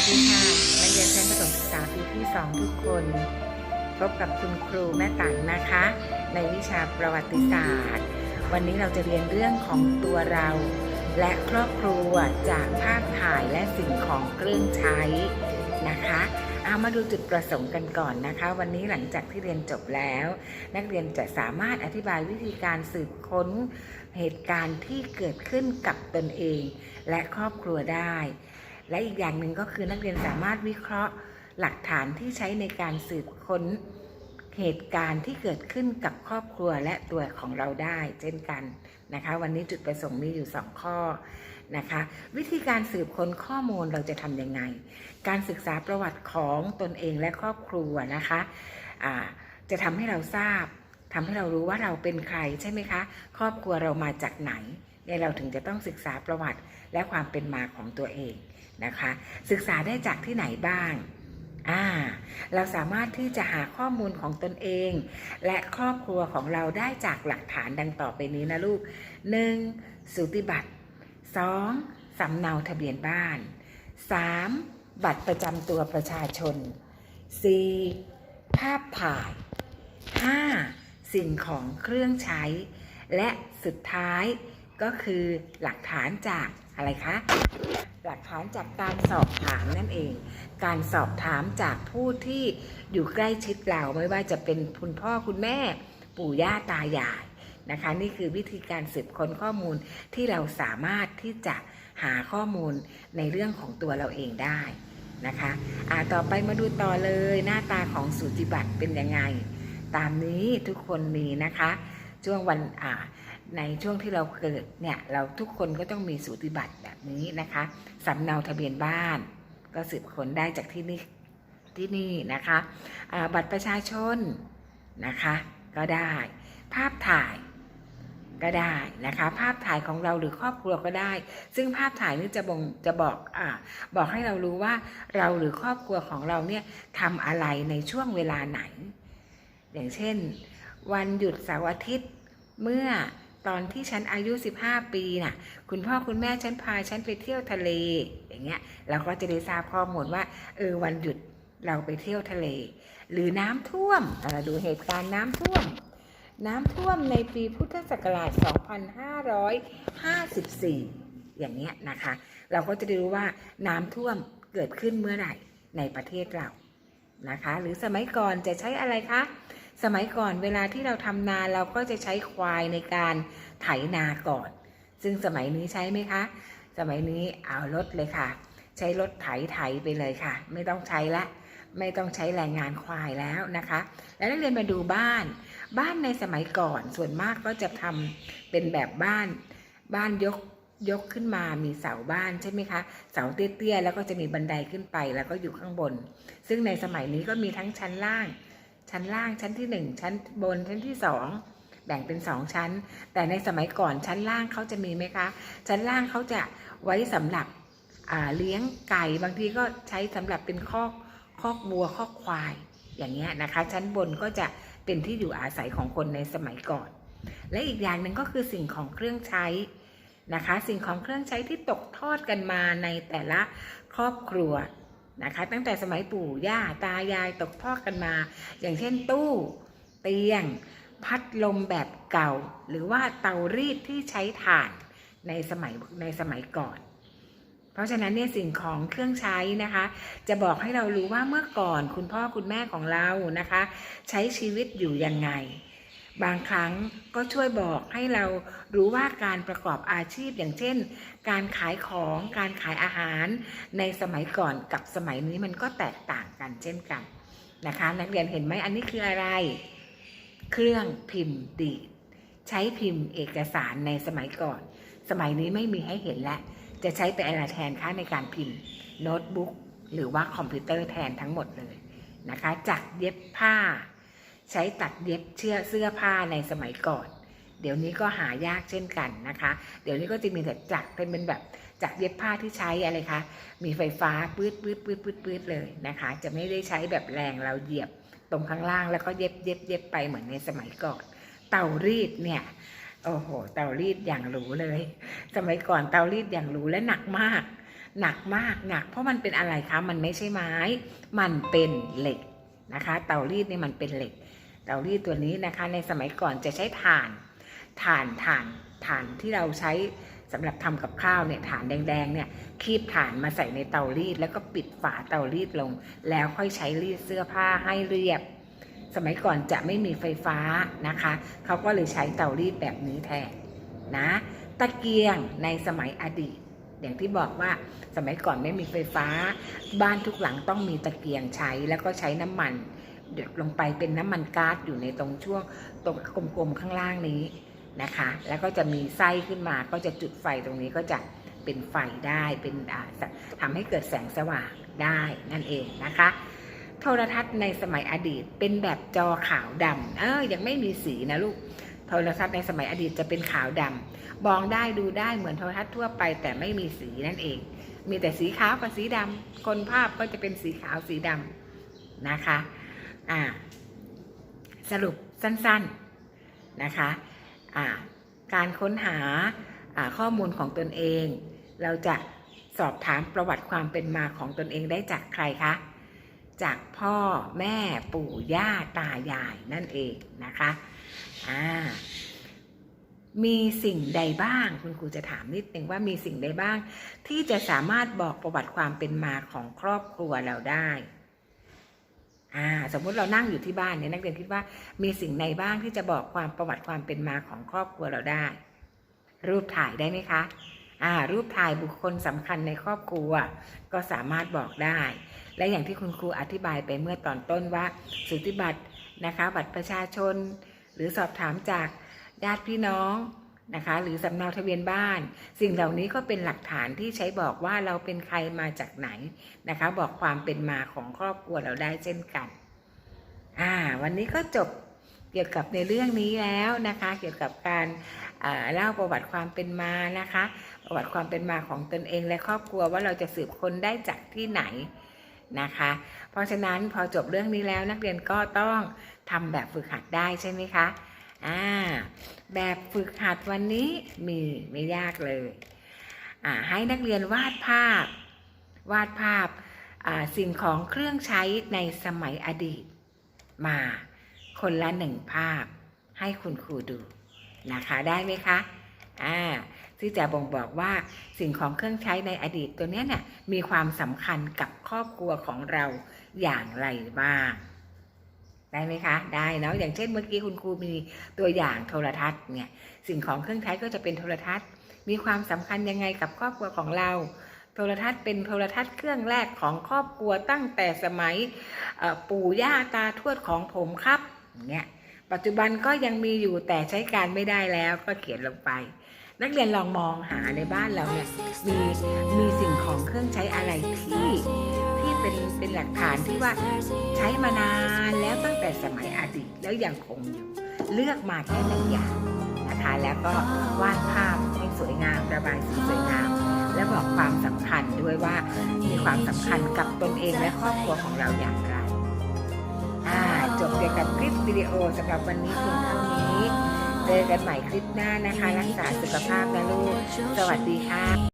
วัสดีค่ะนักเรียนชั้นประถมศึกษาปีที่ 2 ทุกคน พบกับคุณครูแม่ตังนะคะ ในวิชาประวัติศาสตร์ วันนี้เราจะเรียนเรื่องของตัวเรา และครอบครัวจากภาพถ่ายและสิ่งของเครื่องใช้นะคะเอามาดูจุดประสงค์กันก่อนนะคะ วันนี้หลังจากที่เรียนจบแล้ว นักเรียนจะสามารถอธิบายวิธีการสืบค้นเหตุการณ์ที่เกิดขึ้นกับตนเอง และครอบครัวได้ และอีกอย่างหนึ่งก็คือนักเรียนสามารถวิเคราะห์หลักฐานที่ใช้ในการสืบค้นเหตุการณ์ที่เกิดขึ้นกับครอบครัวและตัวของเราได้ เช่นกันนะคะ วันนี้จุดประสงค์มีอยู่ 2 ข้อนะคะ วิธีการสืบค้นข้อมูลเราจะทำยังไง การศึกษาประวัติของตนเองและครอบครัวนะคะะจะทำให้เราทราบทำให้เรารู้ว่าเราเป็นใครใช่ไหมคะ ครอบครัวเรามาจากไหนเนี่ยเราถึงจะต้องศึกษาประวัติและความเป็นมาของตัวเอง นะคะ ศึกษาได้จากที่ไหนบ้างอ่าเราสามารถที่จะหาข้อมูลของตนเอง และครอบครัวของเราได้จากหลักฐานดังต่อไปนี้นะลูก 1. สูติบัตร 2. สำเนาทะเบียนบ้าน 3. บัตรประจำตัวประชาชน 4. ภาพถ่าย 5. สิ่งของเครื่องใช้ และสุดท้ายก็คือหลักฐานจากอะไรคะ หลักฐานจากการสอบถามนั่นเอง การสอบถามจากผู้ที่อยู่ใกล้ชิดเราไม่ว่าจะเป็นคุณพ่อคุณแม่ ปู่ย่าตายายนะคะ นี่คือวิธีการสืบค้นข้อมูลที่เราสามารถที่จะหาข้อมูลในเรื่องของตัวเราเองได้นะคะอ่าต่อไปมาดูต่อเลยหน้าตาของสูติบัตรเป็นยังไง ตามนี้ทุกคนมีนะคะ ช่วงวันอ่าในช่วงที่เราเกิดเนี่ยเราทุกคนก็ต้องมีสูติบัตรแบบนี้นะคะสำเนาทะเบียนบ้าน ก็สืบค้นได้จากที่นี่ที่นี่นะคะบัตรประชาชนนะคะก็ได้ ภาพถ่ายก็ได้นะคะ ภาพถ่ายของเราหรือครอบครัวก็ได้ ซึ่งภาพถ่ายนี่จะบ่งจะบอกอ่าบอกให้เรารู้ว่าเราหรือครอบครัวของเราเนี่ยทำอะไรในช่วงเวลาไหน อย่างเช่น วันหยุดเสาร์อาทิตย์เมื่อตอนที่ฉันอายุ 15 ปีน่ะ คุณพ่อคุณแม่ฉันพาฉันไปเที่ยวทะเล อย่างเงี้ย เราก็จะได้ทราบข้อมูลว่า เออ วันหยุดเราไปเที่ยวทะเล หรือน้ำท่วม เราดูเหตุการณ์น้ำท่วม น้ำท่วมในปีพุทธศักราช 2554 อย่างเงี้ยนะคะ เราก็จะได้รู้ว่าน้ำท่วมเกิดขึ้นเมื่อไหร่ในประเทศเรา นะคะ หรือสมัยก่อนจะใช้อะไรคะ สมัยก่อนเวลาที่เราทำนาเราก็จะใช้ควายในการไถนาก่อน ซึ่งสมัยนี้ใช้ไหมคะ สมัยนี้เอารถเลยค่ะ ใช้รถไถไถไปเลยค่ะ ไม่ต้องใช้ละ ไม่ต้องใช้แรงงานควายแล้วนะคะ แล้วนักเรียนมาดูบ้าน บ้านในสมัยก่อนส่วนมากก็จะทำเป็นแบบบ้าน บ้านยกยกขึ้นมามีเสาบ้านใช่ไหมคะ เสาเตี้ยๆแล้วก็จะมีบันไดขึ้นไปแล้วก็อยู่ข้างบน ซึ่งในสมัยนี้ก็มีทั้งชั้นล่าง ชั้นล่างชั้นที่หนึ่งชั้นบนชั้นที่สองแบ่งเป็นสองชั้น แต่ในสมัยก่อนชั้นล่างเขาจะมีไหมคะ ชั้นล่างเขาจะไว้สำหรับเลี้ยงไก่บางทีก็ใช้สำหรับเป็นคอกคอกวัวคอกควาย อย่างเงี้ยนะคะ ชั้นบนก็จะเป็นที่อยู่อาศัยของคนในสมัยก่อน และอีกอย่างหนึ่งก็คือสิ่งของเครื่องใช้นะคะ สิ่งของเครื่องใช้ที่ตกทอดกันมาในแต่ละครอบครัว นะคะ ตั้งแต่สมัยปู่ย่าตายายตกทอดกันมา อย่างเช่นตู้เตียง พัดลมแบบเก่า หรือว่าเตารีดที่ใช้ถ่านในสมัยในสมัยก่อน เพราะฉะนั้นเนี่ยสิ่งของเครื่องใช้นะคะ จะบอกให้เรารู้ว่าเมื่อก่อนคุณพ่อคุณแม่ของเรานะคะ ใช้ชีวิตอยู่ยังไง บางครั้งก็ช่วยบอกให้เรารู้ว่าการประกอบอาชีพอย่างเช่น การขายของการขายอาหาร ในสมัยก่อนกับสมัยนี้มันก็แตกต่างกันเช่นกันนะคะ นักเรียนเห็นไหมอันนี้คืออะไร เครื่องพิมพ์ดีดใช้พิมพ์เอกสารในสมัยก่อน สมัยนี้ไม่มีให้เห็นแล้วจะใช้เป็นอะไรแทนคะในการพิมพ์โน้ตบุ๊กหรือว่าคอมพิวเตอร์แทนทั้งหมดเลยนะคะจักเย็บผ้า ใช้ตัดเย็บเชือกเสื้อผ้าในสมัยก่อน เดี๋ยวนี้ก็หายากเช่นกันนะคะ เดี๋ยวนี้ก็จะมีแต่จักรเป็นแบบจักรเย็บผ้าที่ใช้อะไรคะ มีไฟฟ้าปื๊ดปื๊ดปื๊ดปื๊ดปื๊ดเลยนะคะ จะไม่ได้ใช้แบบแรงเราเหยียบตรงข้างล่างแล้วก็เย็บเย็บเย็บไปเหมือนในสมัยก่อน เตารีดเนี่ยโอ้โห เตารีดอย่างหรูเลย สมัยก่อนเตารีดอย่างหรูและหนักมาก หนักมากหนัก เพราะมันเป็นอะไรคะ มันไม่ใช่ไม้ มันเป็นเหล็กนะคะ เตารีดนี่มันเป็นเหล็ก เตารีดตัวนี้นะคะ ในสมัยก่อนจะใช้ถ่านถ่านถ่านถ่านที่เราใช้สำหรับทำกับข้าวเนี่ยถ่านแดงๆเนี่ยคีบถ่านมาใส่ในเตารีด แล้วก็ปิดฝาเตารีดลง แล้วค่อยใช้รีดเสื้อผ้าให้เรียบ สมัยก่อนจะไม่มีไฟฟ้านะคะเขาก็เลยใช้เตารีดแบบนี้แทนนะตะเกียงในสมัยอดีต อย่างที่บอกว่าสมัยก่อนไม่มีไฟฟ้า บ้านทุกหลังต้องมีตะเกียงใช้แล้วก็ใช้น้ำมัน เดือดลงไปเป็นน้ำมันก๊าซอยู่ในตรงช่วงตรงกลมๆข้างล่างนี้นะคะ แล้วก็จะมีไส้ขึ้นมาก็จะจุดไฟตรงนี้ก็จะเป็นไฟได้เป็นอ่าทำให้เกิดแสงสว่างได้นั่นเองนะคะ โทรทัศน์ในสมัยอดีตเป็นแบบจอขาวดำเออยังไม่มีสีนะลูกโทรทัศน์ในสมัยอดีตจะเป็นขาวดำมองได้ดูได้เหมือนโทรทัศน์ทั่วไป แต่ไม่มีสีนั่นเอง มีแต่สีขาวกับสีดำคนภาพก็จะเป็นสีขาวสีดำนะคะ อ่าสรุปสั้นๆนะคะอ่าการค้นหาข้อมูลของตนเอง เราจะสอบถามประวัติความเป็นมาของตนเองได้จากใครคะ จากพ่อแม่ปู่ย่าตายายนั่นเองนะคะอ่ามีสิ่งใดบ้าง คุณครูจะถามนิดนึงว่ามีสิ่งใดบ้าง ที่จะสามารถบอกประวัติความเป็นมาของครอบครัวเราได้ อ่าสมมุติเรานั่งอยู่ที่บ้านเนี่ยนักเรียนคิดว่ามีสิ่งใดบ้างที่จะบอกความประวัติความเป็นมาของครอบครัวเราได้ รูปถ่ายได้ไหมคะอ่ารูปถ่ายบุคคลสำคัญในครอบครัว ก็สามารถบอกได้ และอย่างที่คุณครูอธิบายไปเมื่อตอนต้นว่าสูติบัตรนะคะ บัตรประชาชน หรือสอบถามจากญาติพี่น้อง นะคะ หรือสำเนาทะเบียนบ้าน สิ่งเหล่านี้ก็เป็นหลักฐานที่ใช้บอกว่าเราเป็นใครมาจากไหนนะคะ บอกความเป็นมาของครอบครัวเราได้เช่นกันอ่าวันนี้ก็จบเกี่ยวกับในเรื่องนี้แล้วนะคะ เกี่ยวกับการเล่าประวัติความเป็นมานะคะ ประวัติความเป็นมาของตนเองและครอบครัวว่าเราจะสืบค้นได้จากที่ไหนนะคะ เพราะฉะนั้นพอจบเรื่องนี้แล้วนักเรียนก็ต้องทำแบบฝึกหัดได้ใช่ไหมคะ อ่าแบบฝึกหัดวันนี้มีไม่ยากเลยอ่าให้นักเรียนวาดภาพ วาดภาพอ่าสิ่งของเครื่องใช้ในสมัยอดีต มาคนละหนึ่งภาพ ให้คุณครูดูนะคะได้ไหมคะอ่าที่จะบ่งบอกว่าสิ่งของเครื่องใช้ในอดีตตัวนี้เนี่ยมีความสำคัญกับครอบครัวของเราอย่างไรบ้าง ได้ไหมคะได้เนาะอย่างเช่นเมื่อกี้คุณครูมีตัวอย่างโทรทัศน์เนี่ยสิ่งของเครื่องใช้ก็จะเป็นโทรทัศน์ มีความสำคัญยังไงกับครอบครัวของเรา โทรทัศน์เป็นโทรทัศน์เครื่องแรกของครอบครัวตั้งแต่สมัยปู่ย่าตาทวดของผมครับอย่างเงี้ยปัจจุบันก็ยังมีอยู่แต่ใช้การไม่ได้แล้วก็เขียนลงไป นักเรียนลองมองหาในบ้านเราเนี่ยมีมีสิ่งของเครื่องใช้อะไรที่ เป็นเป็นหลักฐานที่ว่าใช้มานานแล้วตั้งแต่สมัยอดีตแล้วยังคงอยู่ เลือกมาแค่หนึ่งอย่างนะคะ แล้วก็วาดภาพให้สวยงามระบายสีสวยงาม และบอกความสำคัญด้วยว่ามีความสำคัญกับตนเองและครอบครัวของเราอย่างไรจบเกี่ยวกับคลิปวิดีโอสำหรับวันนี้เพียงเท่านี้เจอกันใหม่คลิปหน้านะคะ รักษาสุขภาพนะลูก สวัสดีค่ะ